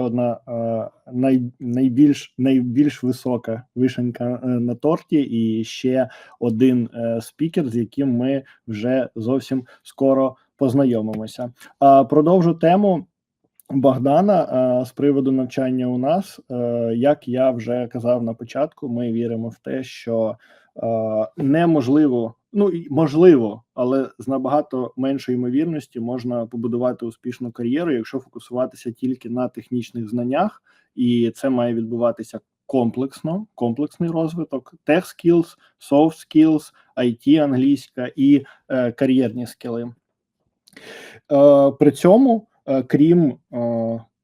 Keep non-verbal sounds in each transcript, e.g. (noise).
одна е, най, найбільш найбільш висока вишенька е, на торті, і ще один е, спікер, з яким ми вже зовсім скоро познайомимося. Продовжу тему. Богдана з приводу навчання у нас, як я вже казав на початку, ми віримо в те, що неможливо, ну можливо, але з набагато меншої ймовірності можна побудувати успішну кар'єру, якщо фокусуватися тільки на технічних знаннях, і це має відбуватися комплексно, комплексний розвиток, tech skills, soft skills, IT англійська і е, кар'єрні скіли. Е, при цьому Е, крім е,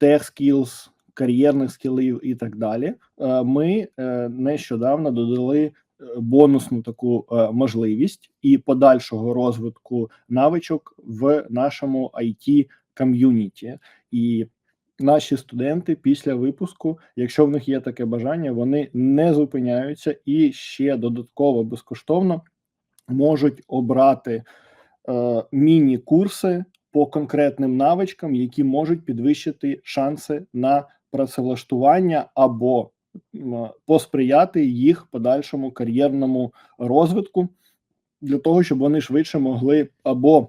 tech skills, кар'єрних скілів і так далі, е, ми нещодавно додали бонусну таку можливість і подальшого розвитку навичок в нашому it ком'юніті і. Наші студенти після випуску, якщо в них є таке бажання, вони не зупиняються і ще додатково безкоштовно можуть обрати е, міні-курси по конкретним навичкам, які можуть підвищити шанси на працевлаштування або посприяти їх подальшому кар'єрному розвитку для того, щоб вони швидше могли або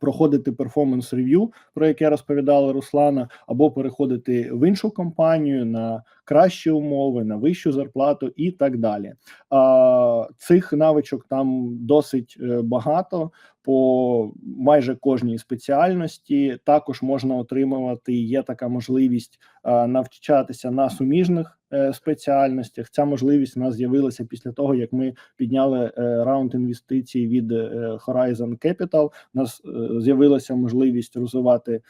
проходити перформанс рев'ю, про яке розповідала Руслана, або переходити в іншу компанію на кращі умови, на вищу зарплату і так далі. А, Цих навичок там досить е, багато по майже кожній спеціальності. Також можна отримувати. Є така можливість навчатися на суміжних е, спеціальностях. Ця можливість у нас з'явилася після того, як ми підняли е, раунд інвестицій від Horizon Capital. У Нас з'явилася можливість розвивати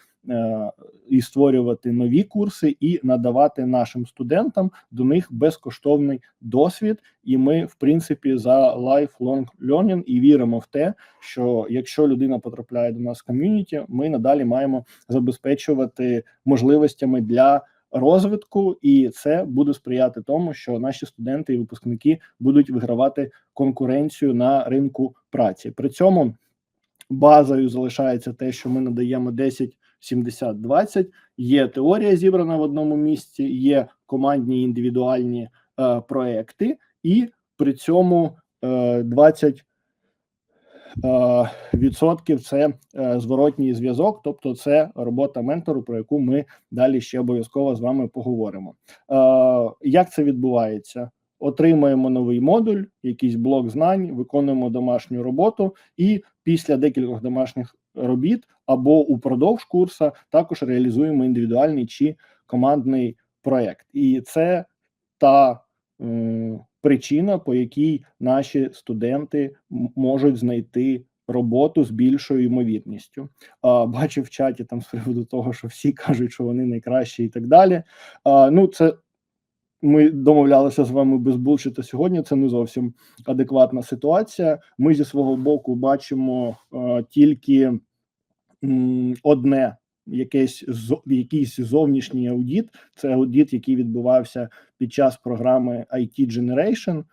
і створювати нові курси, і надавати нашим студентам до них безкоштовний досвід. І ми, в принципі, за lifelong learning і віримо в те, що якщо людина потрапляє до нас в ком'юніті, ми надалі маємо забезпечувати можливостями для. Розвитку, і це буде сприяти тому, що наші студенти і випускники будуть вигравати конкуренцію на ринку праці. При цьому базою залишається те, що ми надаємо 10 70-20. Є теорія зібрана в одному місці, є командні індивідуальні е, проекти, і при цьому е, 20 е, відсотків це е, зворотній зв'язок, тобто це робота ментору, про яку ми далі ще обов'язково з вами поговоримо. Е, Як це відбувається? Отримаємо новий модуль, якийсь блок знань, виконуємо домашню роботу, і після декількох домашніх робіт або упродовж курсу також реалізуємо індивідуальний чи командний проєкт. І це та м, причина, по якій наші студенти можуть знайти. Роботу з більшою ймовірністю. А, Бачив в чаті там з приводу того, що всі (laughs) кажуть, що вони найкращі і так далі. А, Ну, це ми домовлялися з вами без булшита сьогодні. Це не зовсім адекватна ситуація. Ми зі свого боку бачимо а, тільки одне якийсь якийсь зовнішній аудіт. Це аудіт, який відбувався під час програми IT Generation.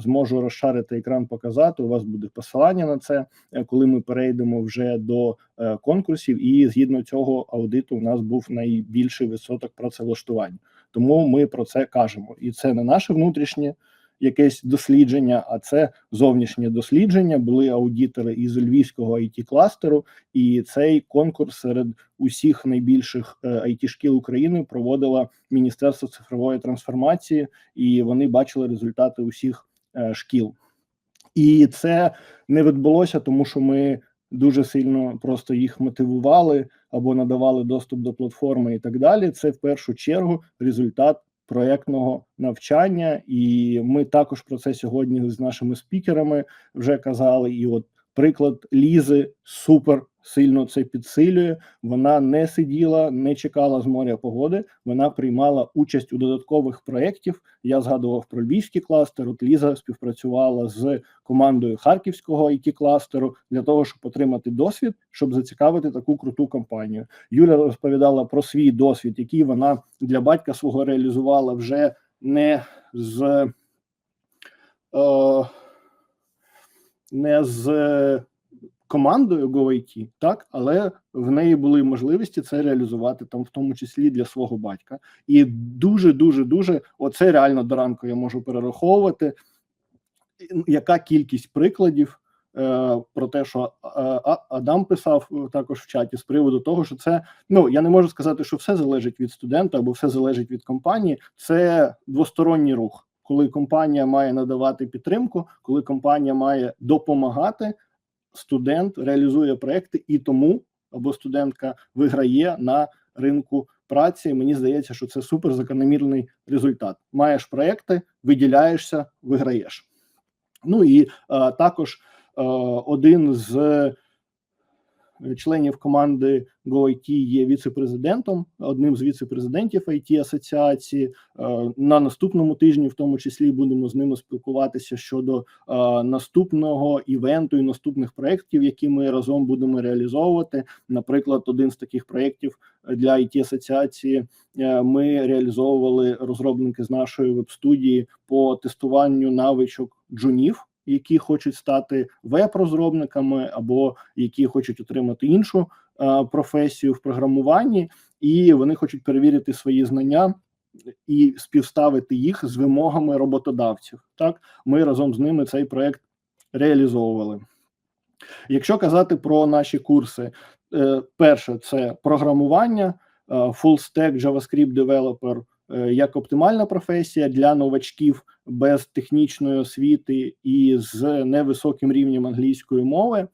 Зможу розшарити екран, показати. У вас буде посилання на це, е, коли ми перейдемо вже до е, конкурсів. І згідно цього аудиту, у нас був найбільший відсоток працевлаштувань. Тому ми про це кажемо, і це не наше внутрішнє якесь дослідження, а це зовнішнє дослідження. Були аудітори із львівського it кластеру, і цей конкурс серед усіх найбільших it е, шкіл України проводила Міністерство цифрової трансформації, і вони бачили результати усіх е, шкіл. І це не відбулося, тому що ми дуже сильно просто їх мотивували або надавали доступ до платформи і так далі. Це в першу чергу результат проєктного навчання, і ми також про це сьогодні з нашими спікерами вже казали. І от приклад Лізи супер сильно це підсилює. Вона не сиділа, не чекала з моря погоди. Вона приймала участь у додаткових проєктів. Я згадував про львівський кластер. От Ліза співпрацювала з командою харківського it кластеру для того, щоб отримати досвід, щоб зацікавити таку круту компанію. Юля розповідала про свій досвід, який вона для батька свого реалізувала вже не з. Е, не з командою GoIT, так, але в неї були можливості це реалізувати там, в тому числі для свого батька. І дуже, дуже, дуже оце реально до ранку я можу перераховувати. Яка кількість прикладів е, про те, що е, Адам писав е, також в чаті з приводу того, що це ну я не можу сказати, що все залежить від студента або все залежить від компанії. Це двосторонній рух, коли компанія має надавати підтримку, коли компанія має допомагати, студент реалізує проекти і тому або студентка виграє на ринку праці. Мені здається, що це супер закономірний результат. Маєш проекти, виділяєшся, виграєш. Ну і е, також е, один з членів команди GoIT є віце-президентом, одним з віце-президентів it асоціації. Е, На наступному тижні, в тому числі, будемо з ними спілкуватися щодо е, наступного івенту і наступних проєктів, які ми разом будемо реалізовувати. Наприклад, один з таких проєктів для it асоціації е, ми реалізовували розробники з нашої веб-студії по тестуванню навичок джунів, які хочуть стати веб-розробниками або які хочуть отримати іншу е, професію в програмуванні, і вони хочуть перевірити свої знання. І співставити їх з вимогами роботодавців. Так, ми разом з ними цей проект реалізовували. Якщо казати про наші курси, е, перше це програмування, е, full stack JavaScript developer як оптимальна професія для новачків без технічної освіти і з невисоким рівнем англійської мови. Е,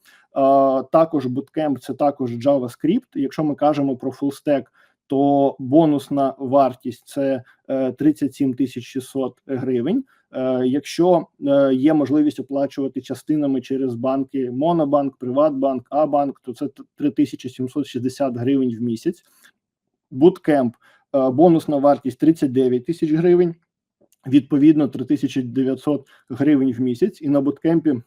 Також Bootcamp – це також JavaScript. Якщо ми кажемо про full stack, то бонусна вартість це е, 37 тисяч 600 гривень. Е, Якщо е, є можливість оплачувати частинами через банки Монобанк, Приватбанк, Абанк, то це 3760 гривень в місяць. Е, бонусна вартість 39 тисяч гривень, відповідно 3900 гривень в місяць. І на буткемпі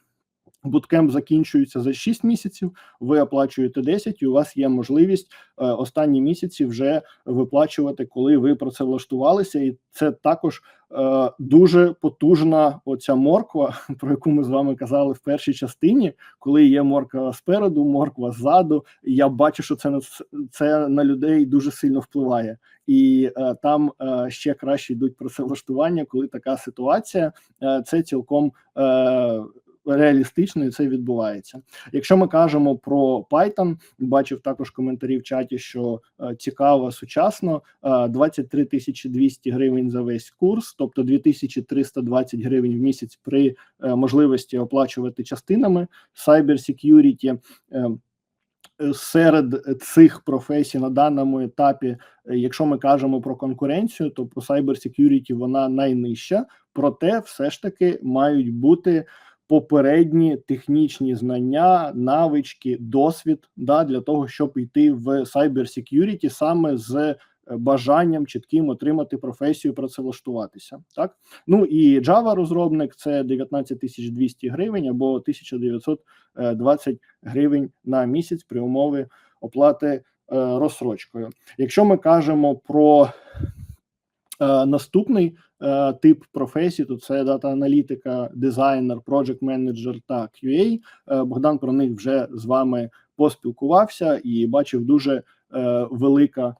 буткемп закінчується за 6 місяців. Ви оплачуєте 10, і у вас є можливість е, останні місяці вже виплачувати, коли ви працевлаштувалися, і це також е, дуже потужна оця морква, (laughs) про яку ми з вами казали в першій частині, коли є морква спереду, морква ззаду. Я бачу, що це на це на людей дуже сильно впливає, і е, там ще краще йдуть працевлаштування, коли така ситуація. Це цілком. Е, Реалістично і це відбувається. Якщо ми кажемо про Python, бачив також коментарі в чаті, що е, цікаво сучасно. Е, 23 тисячі 200 гривень за весь курс, тобто 2320 гривень в місяць при е, можливості оплачувати частинами Cyber Security. Е, Серед цих професій на даному етапі, е, якщо ми кажемо про конкуренцію, то по Cyber Security вона найнижча, проте все ж таки мають бути попередні технічні знання, навички, досвід да, для того, щоб йти в Cyber Security саме з е, бажанням чітким отримати професію, працевлаштуватися. Так ну і Java розробник це 19 тисяч 200 гривень або 1920 гривень на місяць при умові оплати е, розсрочкою. Якщо ми кажемо про е, наступний е, тип професій, то це дата-аналітика, дизайнер, проджект менеджер та QA. Е, Богдан про них вже з вами поспілкувався і бачив дуже е, велика е,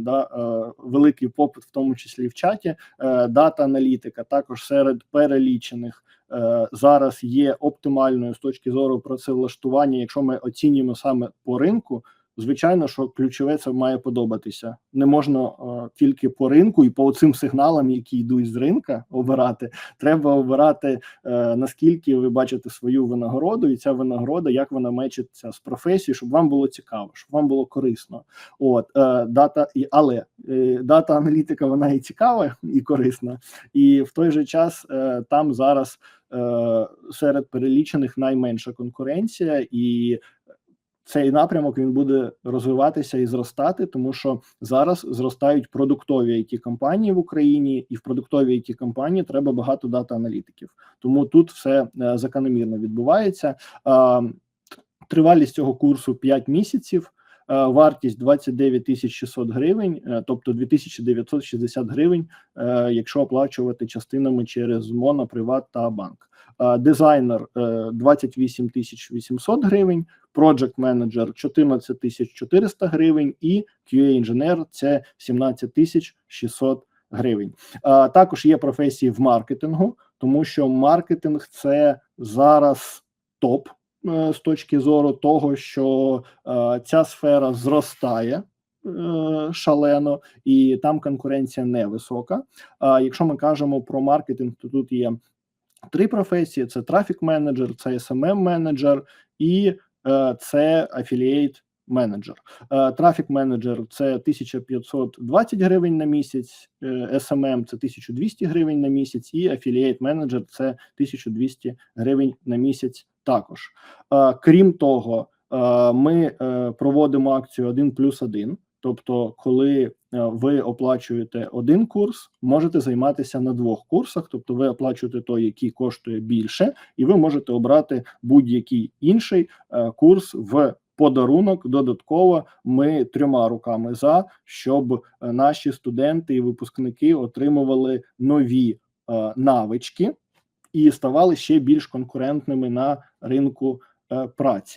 да, е, великий попит, в тому числі в чаті. Е, Дата-аналітика також серед перелічених е, зараз є оптимальною з точки зору працевлаштування. Якщо ми оцінюємо саме по ринку, звичайно, що ключове це має подобатися. Не можна е, тільки по ринку і по цим сигналам, які йдуть з ринка, обирати. Треба обирати е, наскільки ви бачите свою винагороду, і ця винагорода, як вона мечиться з професією, щоб вам було цікаво, щоб вам було корисно. От е, дата і але е, дата аналітика вона і цікава, і корисна, і в той же час е, там зараз е, серед перелічених найменша конкуренція і. Цей напрямок він буде розвиватися і зростати, тому що зараз зростають продуктові it компанії в Україні, і в продуктові it компанії треба багато дата аналітиків. Тому тут все е, закономірно відбувається. Тривалість цього курсу 5 місяців. Е, вартість 29 тисяч 600 гривень, е, тобто 2960 гривень, е, якщо оплачувати частинами через Моно, Приват та банк. Дизайнер е, 28 тисяч 800 гривень, Project Manager 14 тисяч 400 гривень і QA-інженер – це 17 тисяч 600 гривень. Також є професії в маркетингу, тому що маркетинг це зараз топ з точки зору того, що е, ця сфера зростає. е, Шалено, і там конкуренція невисока. А якщо ми кажемо про маркетинг, то тут є три професії: це трафік менеджер, це SMM менеджер і е, це афілієйт менеджер. Е, Трафік менеджер це 1520 гривень на місяць, е, SMM це 1200 гривень на місяць, і афілієйт менеджер це 1200 гривень на місяць також. Е, Крім того, ми проводимо акцію 1 плюс 1. Тобто, коли ви оплачуєте один курс, можете займатися на двох курсах. Тобто, ви оплачуєте той, який коштує більше, і ви можете обрати будь-який інший курс в подарунок. Додатково ми трьома руками за, щоб е, наші студенти і випускники отримували нові е, навички і ставали ще більш конкурентними на ринку е, праці.